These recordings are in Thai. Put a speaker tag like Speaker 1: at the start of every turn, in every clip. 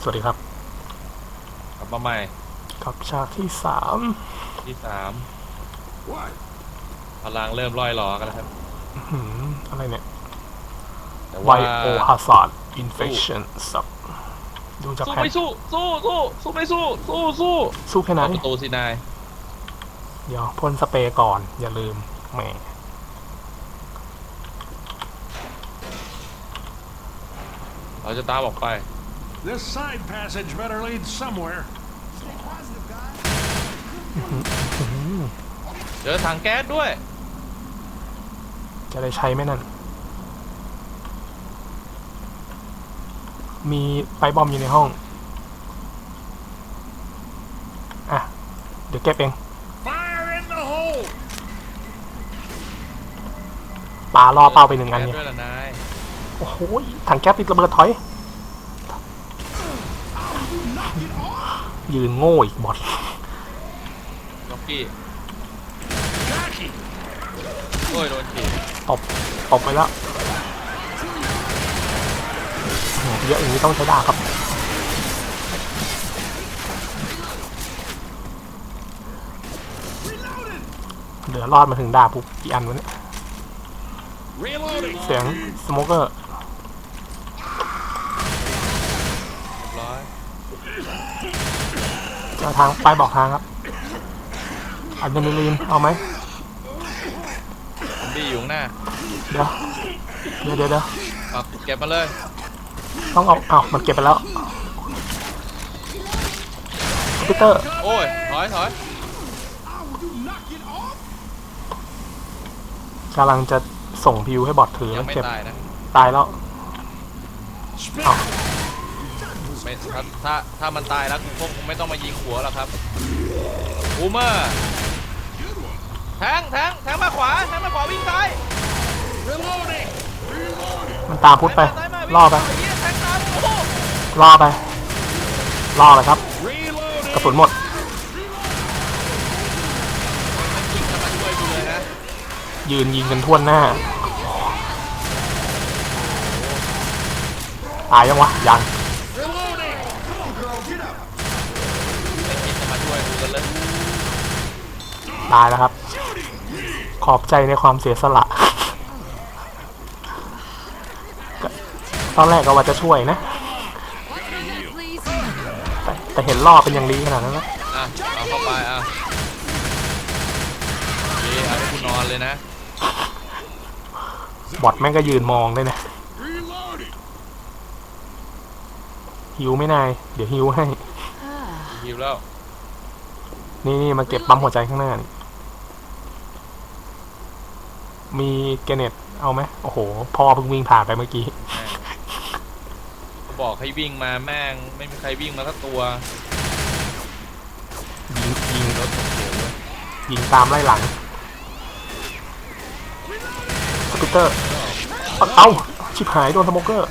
Speaker 1: สวัสดีครับ
Speaker 2: กลับมาใหม่
Speaker 1: กับฉากที่สาม
Speaker 2: ที่สามพลังเริ่มร่อยหรอกันแล้วครับ
Speaker 1: หืมอะไรเนี่ย
Speaker 2: แต่
Speaker 1: ไว
Speaker 2: ว่า
Speaker 1: โอฮาซาร์ดอินเฟคชั่นสับดูจาก
Speaker 2: สู้
Speaker 1: แผน
Speaker 2: ไม่สู้ สู้สู้สู้ไม่สู้ สู้สู้
Speaker 1: สู้แค่ไหน
Speaker 2: เอาประตูสินาย
Speaker 1: เดี๋ยวพ่นสเปรย์ก่อน อย่าลืมแหม
Speaker 2: เราจะตามออกไป
Speaker 3: This side passage better lead somewhere.
Speaker 2: เจอถังแก๊สด้วย
Speaker 1: จะได้ใช้ไหมนั่น มีไปบอมอยู่ในห้อง อะ เดี๋ยวเก็บเอง
Speaker 3: Fire in the hole!
Speaker 1: ปาล่อเป้าไปหนึ่งอัน
Speaker 2: แก๊ส
Speaker 1: เนี่ย
Speaker 2: ด้วยล่ะนาย
Speaker 1: โอ้โห ถังแก๊สติดระเบิดถอย ยืนโง่อีกบอด
Speaker 2: ล็อกกี้
Speaker 3: Jockey!
Speaker 2: โอ้ยโดนขีด
Speaker 1: ตบตบไปแล้วโอ้โหเยอะอย่างนี้ต้องใช้ดาบครับเหลือรอดมาถึงดาบปุ๊บกี่อันวะเนี่ย
Speaker 3: Reloading!
Speaker 1: เสียงสโมเกอร์
Speaker 2: เรียบร้อย
Speaker 1: เจอทางไปบอกทางครับอะดรีนาลีนเอาไหม
Speaker 2: ซอมบี้อยู่ข้างหน้า
Speaker 1: เดี๋ยวเดี๋ยวเดี๋ยวเดี๋ยว
Speaker 2: เอาเก็บมาเลย
Speaker 1: ต้องเอาเอามันเก็บไปแล้วพีเตอร์
Speaker 2: โอ้ย ถอยถอย
Speaker 1: กำลังจะส่งพิวให้บอดถือ
Speaker 2: ยังไม่
Speaker 1: เก็บ
Speaker 2: ตายนะ
Speaker 1: ตายแล้ว
Speaker 3: Spit!
Speaker 1: เอา
Speaker 2: ไม่ถ้าถ้าถ้ามันตายแล้วกูคงไม่ต้องมายิงหัวหรอกครับอูเมอร์แทงแทงแทงมาขวาแทงมาขวาวิ่งซ้าย
Speaker 3: Reloading!
Speaker 1: มันตามพุทธไป
Speaker 2: ซ้ายมา
Speaker 1: ล่อไป
Speaker 2: วิ่งซ้ายมาเหี้ยแทงตามโอ้โห
Speaker 1: ล่อไปล่อเลยครับ
Speaker 3: Reloading!
Speaker 1: กระสุนหมด
Speaker 2: ยิงเข้ามาช่วยกูเลยนะ
Speaker 1: ยืนยิงกันทั่วหน้าตายยังวะยัง
Speaker 3: Reloading!
Speaker 2: ไม่คิ ดจะมาช่วยกูกันเลย
Speaker 1: ตายแล้วครับ ขอบใจในความเสียสละก็ตอนแรกก็ว่าจะช่วยนะ แต่แต่เห็นล่อเป็นอย่างดีขนาดนั้นแล้ว
Speaker 2: อะเอาเข้าไปอะเย่เอาให้กูนอนเลยนะ
Speaker 1: บอดแม่งก็ยืนมองด้วยนะ
Speaker 3: Reloading!
Speaker 1: ฮิวไม่นาย เดี๋ยวฮิวให้
Speaker 2: หิวแล้ว
Speaker 1: นี่นี่มาเก็บปั๊มหัวใจข้างหน้านี่มีเกเนตเอาไหมโอ้โหพ่อเพิ่งวิ่งผ่านไปเมื่อกี้
Speaker 2: แม่งบอกให้วิ่งมาแม่ง ไม่มีใครวิ่งมาสักตัว
Speaker 1: ยิงยิง
Speaker 2: รถตกเสียเลย
Speaker 1: ยิงตามไล่หลังสกูตเตอร์ เอ้า ชิบหายโดนสโมเกอร์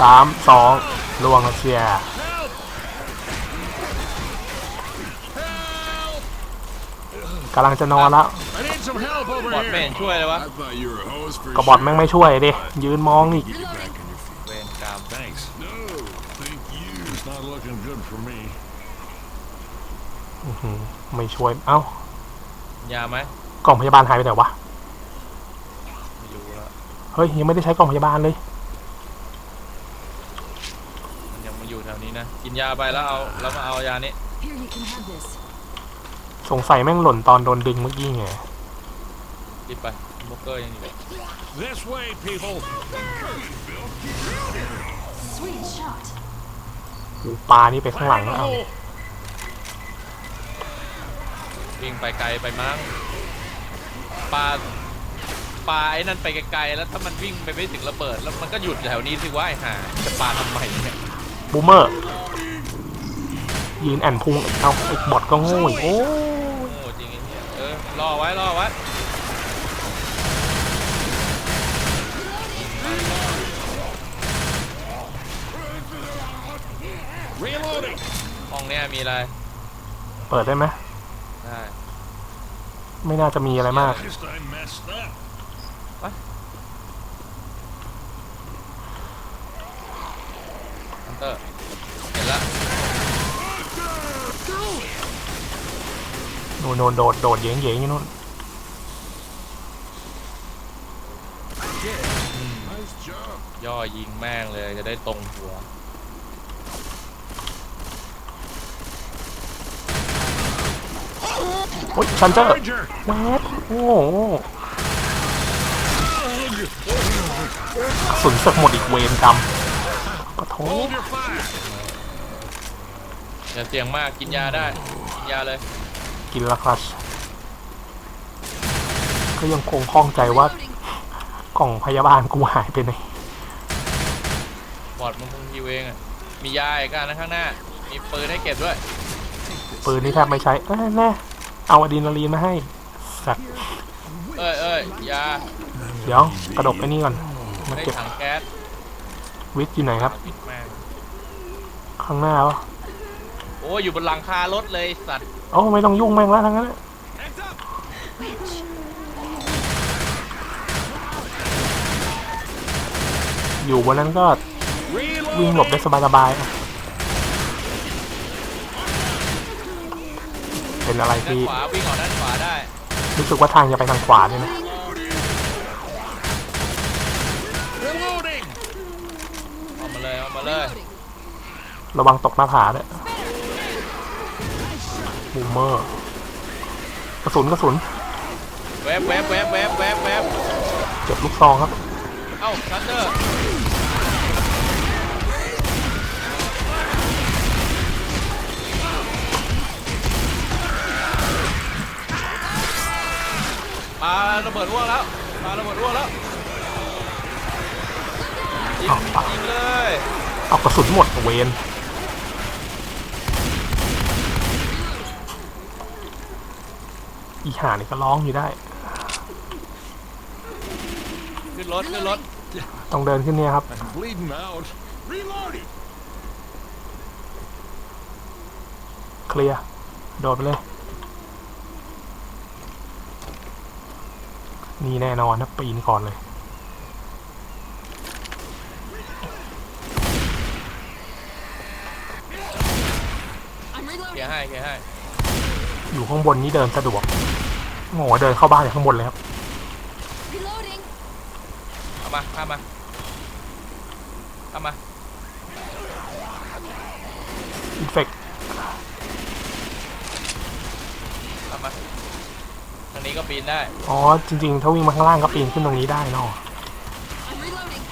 Speaker 1: สามสองลวงแล้วเชียร์กำลังจะนอนแล้ว
Speaker 3: I need some help over
Speaker 2: บอดไม่เห็
Speaker 3: here!
Speaker 2: นช่วยเลยวะ
Speaker 4: I thought you were a hose for
Speaker 1: กระบอดแม่งไม่ช่วยดิยืนมองอีก
Speaker 4: Get you back on your feet.
Speaker 2: เวรกรรม
Speaker 3: Thanks.
Speaker 4: No, thank you.
Speaker 3: It's not looking good for me.
Speaker 1: อื้อหือไม่ช่วย เอ้า
Speaker 2: ยาไหม
Speaker 1: กล่องพยาบาลหายไปไหนวะ
Speaker 2: ไม่รู้แล้ว
Speaker 1: เฮ้ย ยังไม่ได้ใช้กล่องพยาบาลเลย
Speaker 2: มันยังมาอยู่แถวนี้นะ กิน ยาไปแล้วเอาแล้วมาเอายานี้
Speaker 5: Here, you can have this.
Speaker 1: สงสัยแม่งหล่นตอนโดนดึงเมื่อกี้ไง
Speaker 2: รีบไปโมกเกอร์ยังอยู่
Speaker 3: This way, people!
Speaker 5: Sweet shot.
Speaker 1: หูปลานี่ไปข้างหลัง
Speaker 3: Fire in
Speaker 1: แล้ว
Speaker 3: the
Speaker 1: เอา
Speaker 3: hole!
Speaker 2: วิ่งไปไกลไปมั้งปลาปลาไอ้นั่นไปไกลๆแล้วถ้ามันวิ่งไปไม่ถึงระเบิด แล้วมันก็หยุดแถวนี้สิว่าไอ้ห่าจะปาทำไมเนี่ย
Speaker 1: บูมเมอร์ ยืนแอนพุงเอาไอ้บอดก็โง่อีกโอ้
Speaker 2: โง่จริงไอ้เนี่ยเออรอไว้รอไว้
Speaker 3: Reloading!
Speaker 2: ห้องเนี้ยมีอะไร
Speaker 1: เปิดได้ไหม
Speaker 2: ได้
Speaker 1: ไม่น่าจะมีอะไรมาก
Speaker 3: Just I messed up.
Speaker 2: ไปฮันเตอร์เห็นแล้ว
Speaker 1: โนโนนโดดโดดเย้งเย้งอยู่นู่น
Speaker 2: ย่อยิงแม่งเลยจะได้ตรงหัว
Speaker 1: โอ้ยชันเจอร์แวบโอ้โหกระสุนสึกหมดอีกเวรกรรมปะโถ
Speaker 3: Hold your fire.
Speaker 2: อย่าเสี่ยงมากกินยาได้ กินยาเลย
Speaker 1: กินและคลัชก็ยังคงข้องใจว่ากล่องพยาบาลกูหายไปไหน
Speaker 2: บอดมันคงฮิวเองอะมียาอีกอันนะข้างหน้า มีปืนให้เก็บด้วย
Speaker 1: ปืนนี่แทบไม่ใช้เอ้ยแน่เอาอะดรีนาลีนมาให้ สัตว์
Speaker 2: เอ้ยเอ้ยยา
Speaker 1: เดี๋ยวกระดกไอ้นี่ก่อน มา
Speaker 2: ได้
Speaker 1: เก็บ
Speaker 2: ถังแก๊ส
Speaker 1: วิทย์อยู่ไหนครับ
Speaker 2: ปิดแม่ง
Speaker 1: ข้างหน้าปะ
Speaker 2: โอ้ยอยู่บนหลังคารถเลยสัตว์
Speaker 1: โอ้ไม่ต้องยุ่งแม่งแล้วทั้งนั้น
Speaker 3: Heads up.
Speaker 1: อยู่บนนั้นก็
Speaker 3: Reload.
Speaker 1: วิ่งหลบได้สบายๆอะเป็นอะไร
Speaker 2: ด้าน
Speaker 1: ที่
Speaker 2: ขวาวิ่งออกด้านขวาได้
Speaker 1: รู้สึกว่าทางจะไปทางขวาเลยนะ
Speaker 3: Reloading.
Speaker 2: ออกมาเลยออกมาเลย
Speaker 1: ระวังตกหน้าผาด้วย บูมเมอร์กระสุนกระสุน
Speaker 2: แวบแวบแวบแวบแวบแวบ
Speaker 1: เก็บลูกซองครับ
Speaker 2: เอ้าทันเดอร์ปาระเบิดร่วงแล้วปาระเบิดร่วงแล้วยิง
Speaker 1: อ้าวปะ
Speaker 2: ยิงเลย
Speaker 1: เอากระสุนหมดเวน อีห่านี่ก็ร้องอยู่ได้
Speaker 2: ขึ้นรถขึ้นรถ
Speaker 1: ต้องเดินขึ้นเนี่ยครับ
Speaker 3: I'm bleeding out. Reloading.
Speaker 1: เคลียร์โดดไปเลย นี่แน่นอนนะปีนก่อนเลย
Speaker 5: I'm
Speaker 2: เคลีย
Speaker 5: reloading.
Speaker 2: ร์ให้เคลียร์ให้
Speaker 1: อยู่ข้างบนนี้เดินสะดวกโง่เดินเข้าบ้านจากข้างบนเลยครับ
Speaker 5: Reloading.
Speaker 2: เอามาข้ามมาข้ามมา
Speaker 1: อินเฟก
Speaker 2: ข้ามมา ทางนี้ก็ปีนได้
Speaker 1: อ๋อ จริงๆ ถ้าวิ่งมาข้างล่างก็ปีนขึ้นตรงนี้ได้เนาะ
Speaker 5: I'm reloading.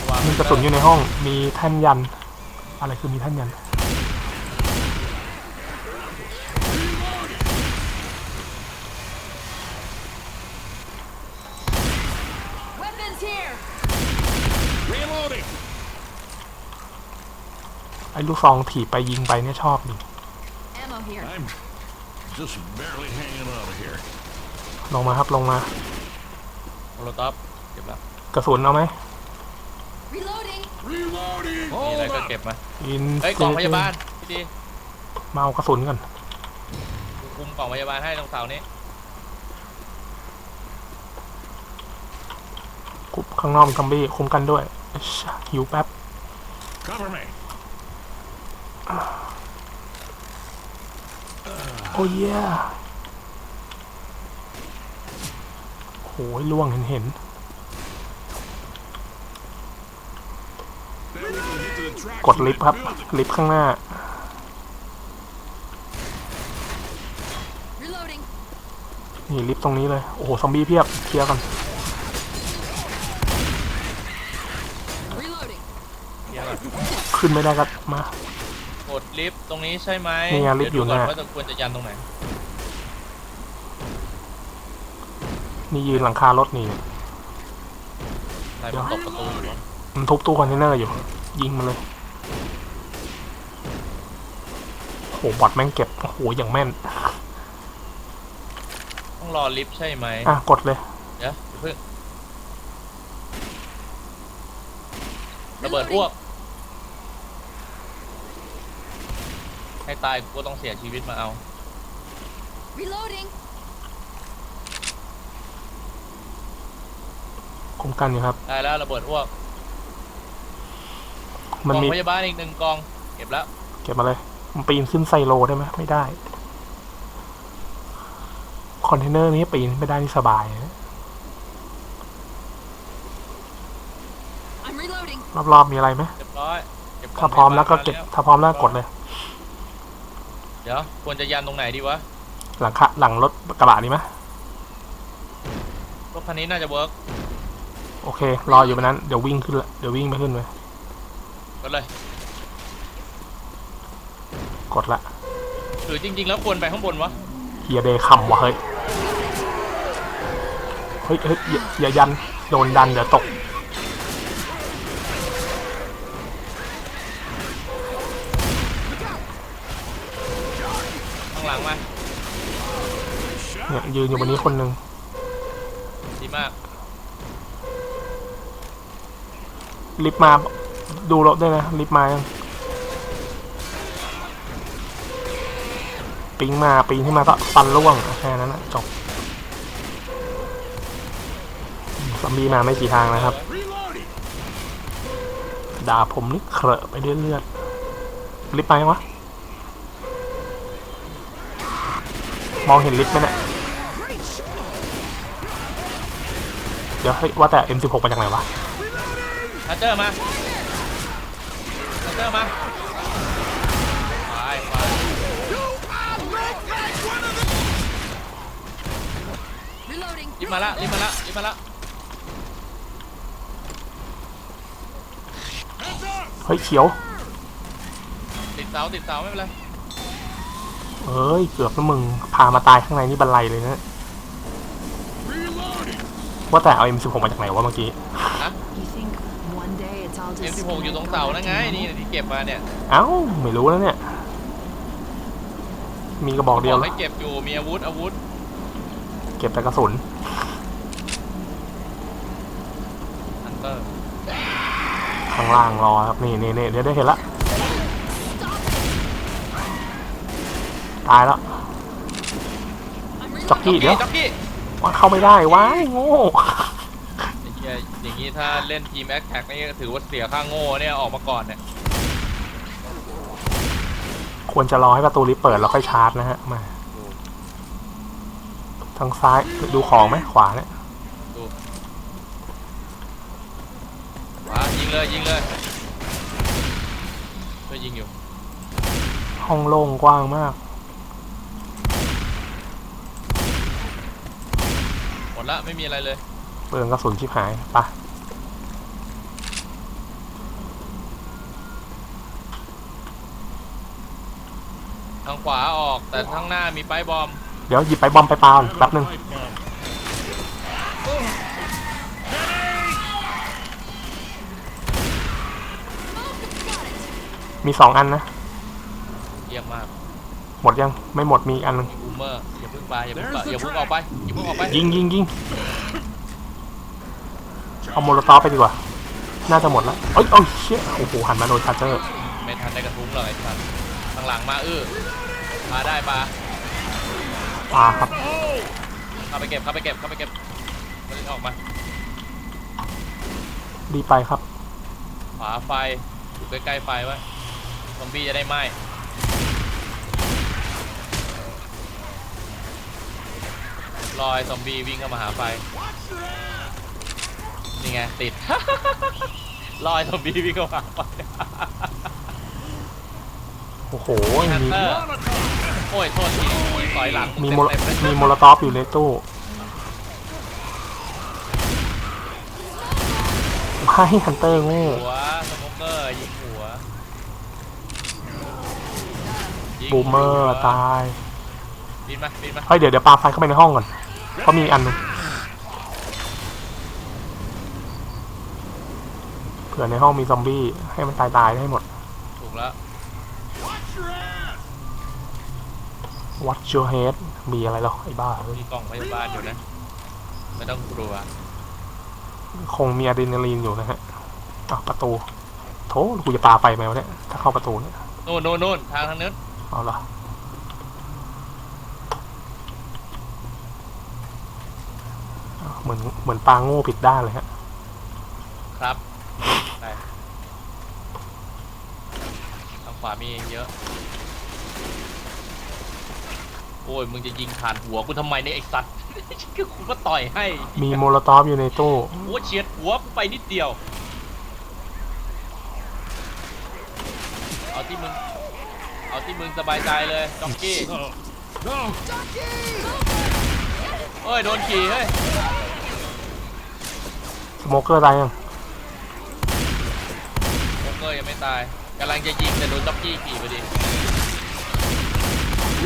Speaker 2: ระวัง
Speaker 1: มีกระสุนอยู่ในห้อง มีแท่นยัน อะไรคือมีแท่นยัน
Speaker 5: Weapons here.
Speaker 3: Reloading.
Speaker 1: ไอ้ลูกซองถีบไปยิงไปเนี่ยชอบนี่
Speaker 5: Ammo here.
Speaker 3: I'm just barely hanging out of here.
Speaker 1: ลงมาครับลงมา
Speaker 2: โมโลท็อปเก็บแล้ว
Speaker 1: กระสุนเอาไหม
Speaker 5: Reloading.
Speaker 4: Reloading.
Speaker 2: มีอะไร
Speaker 3: Hold
Speaker 2: ก็
Speaker 3: up.
Speaker 2: เก็บมา
Speaker 1: อิน
Speaker 2: เฮ้ยกล่องพยาบาลพี่ดี
Speaker 1: มาเอากระสุนก่อน
Speaker 2: กูคุมกล่องพยาบาลให้ตรงเสานี้
Speaker 1: คุบข้างนอกมีคัมบี้คุมกันด้วยอิ๊ชหิวแป๊บ
Speaker 3: Cover me.
Speaker 1: โอ้ยโหยล่วงเห็นเห็น
Speaker 4: Bet we can get to the tracks
Speaker 1: กดลิฟต์ครับ ลิฟต์ข้างหน้า
Speaker 5: Reloading.
Speaker 1: นี่ลิฟต์ตรงนี้เลย โอ้โห ซอมบี้เพียบ เคลียร์
Speaker 2: ก่อน
Speaker 1: ขึ้นไม่ได้ก็มา
Speaker 2: กดลิฟต์ตรงนี้ใช่ไหม
Speaker 1: นี่ไงลิฟต์อยู่
Speaker 2: เดี๋วดูก่อน
Speaker 1: หน้า
Speaker 2: ว่าจะควรจะยันตรงไหน
Speaker 1: นี่ยืนหลังคารถนี่
Speaker 2: อะไรมันตกประตูอยู่วะ
Speaker 1: มันทุบตู้คอนเทนเนอร์อยู่ ยิงมันเลยโอ้โหบอทแม่งเก็บโอ้โหอย่างแม่น
Speaker 2: ต้องรอลิฟต์ใช่ไหม
Speaker 1: อะ กดเลย
Speaker 2: เดี๋ยวอย่าเพิ่งระเบิดอ้วก ให้ตายกูก็ต้องเสียชีวิตมาเอา
Speaker 5: Reloading.
Speaker 1: คุ้มกันอยู่ครับ
Speaker 2: ได้แล้วระเบิดอ้วก
Speaker 1: มัน
Speaker 2: กอง
Speaker 1: มี
Speaker 2: พยาบาลอีกหนึ่งกอง เก็บแล้ว
Speaker 1: เก็บมาเลย มันปีนขึ้นไซโลได้ไหมไม่ได้ คอนเทนเนอร์นี้ปีนไม่ได้นี่สบายนะ
Speaker 5: I'm reloading.
Speaker 1: รอบๆมีอะไรไหม
Speaker 2: เรียบร้อยเก็บกล่
Speaker 1: ถ้าพร้อมแล้วก็เก็บ ถ้าพร้อมแล้วกดเลย
Speaker 2: เดี๋ยวควรจะยันตรงไหนดีวะ
Speaker 1: หลังคะหลังรถกระบะนี้ไหม
Speaker 2: รถคันนี้น่าจะเวิร์ก
Speaker 1: โอเค รออยู่บนนั้นเดี๋ยววิ่งขึ้นละเดี๋ยววิ่งไปขึ้นไป
Speaker 2: ก็เลย
Speaker 1: กดละ
Speaker 2: หรือจริง ๆ แล้วควรไปข้างบนวะ
Speaker 1: เฮียเดย์คำว่ะเฮ้ยเฮ้ยเฮ้ยอย่าอย่ายันโดนดันเดี๋ยวตก ยยืนอยู่บนนี้คนหนึ่ง
Speaker 2: ดีมาก
Speaker 1: ลิฟต์มาดูรถด้วยนะ ลิฟต์มายังปิงมาปิงขึ้นมาก็ฟันร่วงแค่นั้นนะจบซอมบี้มาไม่กี่ทางนะครับ
Speaker 4: Reloading.
Speaker 1: ดาบผมนี่เคลอะไปด้วยเลือดลิฟต์มายังวะมองเห็นลิฟต์ไหมเนี่ย ดี๋ยวเฮ้ยว่าแต่ M16 มาจากไหนวะ
Speaker 2: ฮันเตอร์มาฮันเตอร์มาไปไป
Speaker 5: Reloading.
Speaker 2: รีบมาละรีบมาละรีบมาละ
Speaker 1: เฮ้ยเขียว
Speaker 2: ติดเสาติดเสาไม่เป็นไร
Speaker 1: เอ้ย เกือบแล้วมึง พามาตายข้างในนี่บันไลเลยนะ
Speaker 4: Reloading.
Speaker 1: ว่าแต่เอา M16 มาจากไหนวะเมื่อกี้
Speaker 5: You think one day it's all just
Speaker 2: 16 อยู่ตรงเสานั่นไงนี่ที่เก็บมาเนี่ย
Speaker 1: เอ้าไม่รู้แล้วเนี่ย มีกระบอกเดียว
Speaker 2: บ
Speaker 1: แล้
Speaker 2: ให้
Speaker 1: ว
Speaker 2: เก็บอยู่มีอาวุธอาวุธ
Speaker 1: เก็บแต่กระสุน
Speaker 2: ฮันเตอร์
Speaker 1: ข้างล่างรอครับนี่นี่นี่เดี๋ยวได้เห็นละตายแล้ว
Speaker 5: I'm
Speaker 1: จ็อก
Speaker 5: reloading.
Speaker 1: กี้เดี๋ยว
Speaker 2: จ็อกกี้
Speaker 1: ว่าเข้าไม่ได้ว้ายโง่
Speaker 2: ไอ้เหี้ยอย่างนี้ถ้าเล่นทีมแอคแท็กนี่ก็ถือว่าเสียค่าโง่เนี่ยออกมาก่อนเนี่ย
Speaker 1: ควรจะรอให้ประตูลิฟต์เปิดแล้วค่อยชาร์จนะฮะมาทางซ้ายดูของไหมขวาเนี่ย
Speaker 2: ดูมายิงเลยยิงเลยช่วยยิงอยู่
Speaker 1: ห้องโล่งกว้างมาก
Speaker 2: มดละไม่มีอะไรเลย
Speaker 1: เปลืองกระสุนชิบหายไปะ
Speaker 2: ทางขวาออกแต่ข้างหน้ามีไปบอม
Speaker 1: เดี๋ยวหยิบไปบอมไปปาก่อนแป๊บนึง
Speaker 3: Pipe bomb.
Speaker 5: Got it.
Speaker 1: มีสองอันนะ
Speaker 2: เยี่ยมมาก
Speaker 1: หมดยังไม่หมดมีอีกอันนึง
Speaker 2: บูมเมอร์ อย่าเพิ่งไปอย่าเพิ่งไปอย่าเพิ่งออกไปอย่าเพิ่งออกไป
Speaker 1: ยิงยิงยิงเอาโมโลตอฟไปดีกว่า น่าจะหมดแล้วเอ้ยเอ้ยเชี่ยโอ้โหหันมาโดนชาร์เจอร์
Speaker 2: ไม่ทันได้กระทุ้งเลยไอ้สัตว์ข้างหลังมาอื้อปาได้ปา
Speaker 1: ปาครับ
Speaker 2: เข้าไปเก็บเข้าไปเก็บเข้าไปเก็บมันออกมา
Speaker 1: ดีไปครับ
Speaker 2: ขวาไฟอยู่ใกล้ๆไฟไว้ซอมบี้จะได้ไหม้ รอยซอมบี้วิ่งเข้ามาหาไฟ นี่ไงติด รอยซอมบี้วิ่งเข้ามาหาไฟ
Speaker 1: โอ้โห
Speaker 2: ฮัน
Speaker 1: มี
Speaker 2: เตอร์โอ้ยโทษทีต่อยหลัง
Speaker 1: มี
Speaker 2: เต็
Speaker 1: โมโล
Speaker 2: เต็เลย
Speaker 1: มีโมโลตอฟอยู่ในตู้ให้ฮันเตอร์โง่
Speaker 2: หัวสโมเกอร์ยิงหัวยิง
Speaker 1: บูมเมอร์
Speaker 2: หัว
Speaker 1: ตาย
Speaker 2: บินมาบินมา
Speaker 1: เฮ้ยเดี๋ยวเดี๋ยวปาไฟเข้าไปในห้องก่อน เพราะมีอีกอันหนึงเผื่อในห้องมีซอมบี้ให้มันตายตายๆให้หมด
Speaker 2: ถูกแล้ว
Speaker 1: Watch your head มีอะไรหรอไอ้บ้าเฮ้ย
Speaker 2: มีกล่องพยาบาลอยู่นะ ไม่ต้องกลัว
Speaker 1: คงมีอะดรีนาลีนอยู่นะฮะอะประตู โถกูจะปาไฟไหมวะเนี่ยถ้าเข้าประตูเนี่ย
Speaker 2: นู่นนู่นนู่นทางทางนู้น
Speaker 1: เอาละ เหมือนเหมือนปลาโง่ผิดด้านเลยฮะ
Speaker 2: ครับได้ทางขวามีเยอะ โอ้ย มึงจะยิงผ่านหัวกูทำไมเนี่ยไอ้สัตว์คือกูก็ต่อยให้
Speaker 1: มีโมโลตอฟอยู่ในตู้
Speaker 2: หัวเฉียดหัวกูไปนิดเดียว เอาที่มึง เอาที่มึงสบายใจเลยจ็อกกี้
Speaker 3: Oh. No.
Speaker 2: เอ้ย โดนขี่เฮ้ย
Speaker 1: ส โมเกอร์ตายยัง
Speaker 2: โมเกอร์ยังไม่ตายกำลังจะยิงแต่โดนจ็อกกี้ขี่พอดี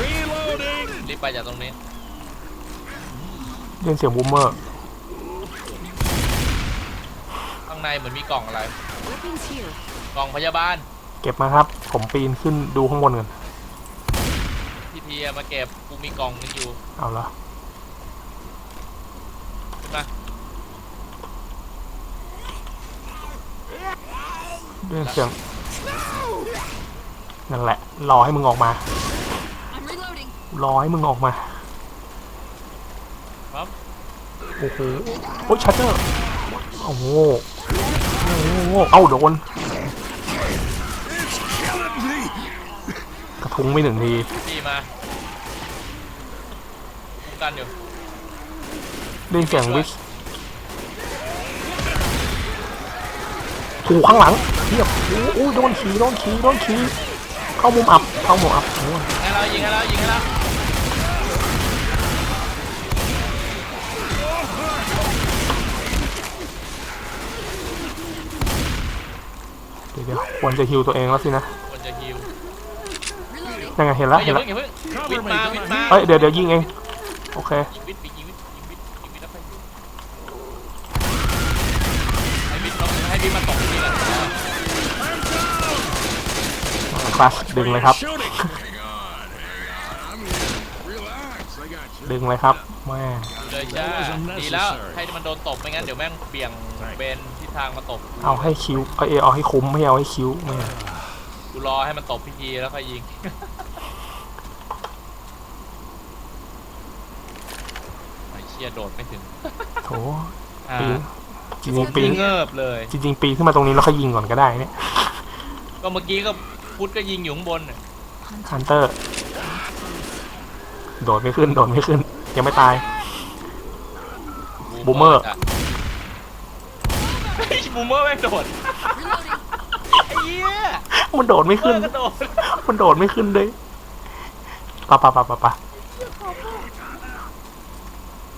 Speaker 3: Reloading.
Speaker 2: รีบไปจากตรงนี้
Speaker 1: เล่นเสียงบูมเมอร์
Speaker 2: ข้างในเหมือนมีกล่องอะไร
Speaker 5: Weapons here.
Speaker 2: กล่องพยาบาล
Speaker 1: เก็บมาครับ ผมปีนขึ้นดูข้างบนกัน
Speaker 2: พี่ทีอะมาเก็บกูมีกล่องนึงอยู่
Speaker 1: เอาละ
Speaker 2: ขึ้นมา
Speaker 1: เล่นเสียงนั่นแหละ รอให้มึงออกมา
Speaker 5: I'm reloading.
Speaker 1: รอให้มึงออกมา
Speaker 2: ครับ
Speaker 1: โอ้โหโอ้ยชัตเตอร์โอ้โหโอ้โหเอ้าโดนกระทุ้งไม่หนึ่งที
Speaker 2: พี่มาคุ้มกันอยู่
Speaker 1: เล่นเสียงวิส ถูข้างหลังเทียบโอ้โหโดนขี่โดนขี่โดนขี่เข้ามุมอับเข้ามุมอับโอ้ย
Speaker 2: ยิงให้เรายิงให้เรายิงให้เรา
Speaker 1: เดี๋ยวเดี๋ยวควรจะฮิวตัวเองแล้วสินะ
Speaker 2: ควรจะฮิว
Speaker 5: Reloading.
Speaker 1: ยังไงเห็น
Speaker 2: เฮ้
Speaker 1: แล้ว
Speaker 2: ยอ
Speaker 1: เห็
Speaker 2: ย่าน
Speaker 1: แล้ว
Speaker 2: เพิ่งอย่าเพิ่งวิทย์มาวิทย์มา
Speaker 1: เฮ้ยเดี๋ยวเดี๋ยวยิงเองโอเค
Speaker 2: ยิงวิทย์ไปยิงวิทย์ยิงวิทย์ยิงวิทย์แล้วไปยิงให้วิทย์ต้องให้วิทย์มาตกที่นี่แหละ
Speaker 1: คลาสดึงเลยครับ
Speaker 3: Shooting.
Speaker 4: Hang on, hang on. I'm here. Relax. I got you.
Speaker 1: ดึงเลยครับแม่
Speaker 2: เลยจ้า
Speaker 3: That wasn't
Speaker 2: ดีแล้ว
Speaker 3: necessary
Speaker 2: ให้มันโดนตบไม่งั้นเดี๋ยวแม่งเบี่ยงเบนทิศทางมาตบ
Speaker 1: เอาให้คิวเอาเอาให้คุ้มไม่เอาให้คิวแม่
Speaker 2: กูรอให้มันตบพิธีแล้วค่อยยิงไอ้เชี่ยโดดไม่ถึง
Speaker 1: โถ
Speaker 2: อ่า
Speaker 1: ปีนจริงๆปีน
Speaker 2: เงิบเลย
Speaker 1: จริงๆปีนขึ้นมาตรงนี้แล้วค่อยยิงก่อนก็ได้เนี่ย
Speaker 2: ก็เมื่อกี้ก็ พุทธก็ยิงอยู่ข้างบนน่ะ
Speaker 1: ฮันเตอร์ โดดไม่ขึ้น โดดไม่ขึ้น ยังไม่ตาย บูมเมอร์ะ
Speaker 2: เฮ้ยบูมเมอร์แม่งโดด
Speaker 5: Reloading.
Speaker 2: ไอ้เหี้ย
Speaker 1: มันโดดไม่
Speaker 2: เมอ
Speaker 1: ขึ้น
Speaker 2: ร์กระโดด
Speaker 1: มันโดดไม่ขึ้นเลยปะปะปะปะปะ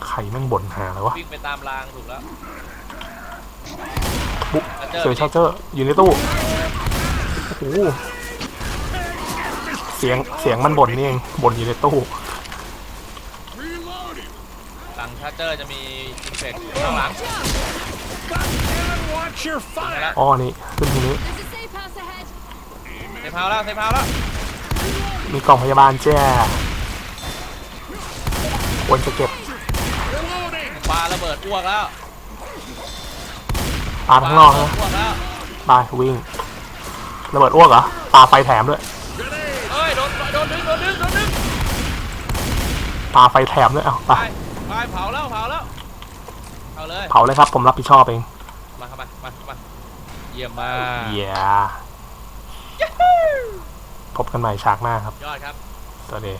Speaker 1: ไข่แม่งบ่นหาแล้ววะ
Speaker 2: วิ่งไปตามรางถูกแล้ว
Speaker 1: บุ๊ก
Speaker 2: ชาร์เจอร์
Speaker 1: เจอชาร์เจอร์อยู่ในตู้ โอ้โหเสียงเสียงมันบ่นนี่เองบ่นอยู่ในตู้
Speaker 4: Reloading.
Speaker 2: หลังชาร์เจอร์จะมีอินเฟกข้างหลัง
Speaker 3: Watch your
Speaker 2: ไป
Speaker 3: fire.
Speaker 2: แล้ว
Speaker 1: อ้อนี่ขึ้นตรงนี้
Speaker 5: There's a safe house ahead.
Speaker 2: เซฟเฮาแล้วเซฟเฮาแล้ว
Speaker 1: มีกล่องพยาบาลแจ้ควรจะเก็บ
Speaker 2: ปาระเบิดอ้วกแล้ว
Speaker 1: ปาข้างนอกนะ
Speaker 2: อ้วกแล้ว
Speaker 1: ไปวิ่งระเบิดอ้วกเหรอปาไฟแถมด้วย
Speaker 2: เอ้ยโด นโดนดึงโดนดึงโดนดึง
Speaker 1: ปาไฟแถมด้วยเอาไป
Speaker 2: ไปไปเผาแล้วเผาแล้วเอาเลย
Speaker 1: เผาเลยครับผมรับผิดชอบเอง
Speaker 2: มาเข้ามามาเข้ามาเยี่ยมมาก
Speaker 1: เย้พบกันใหม่ฉากหน้าครับ
Speaker 2: ยอดครับ
Speaker 1: สวัสดี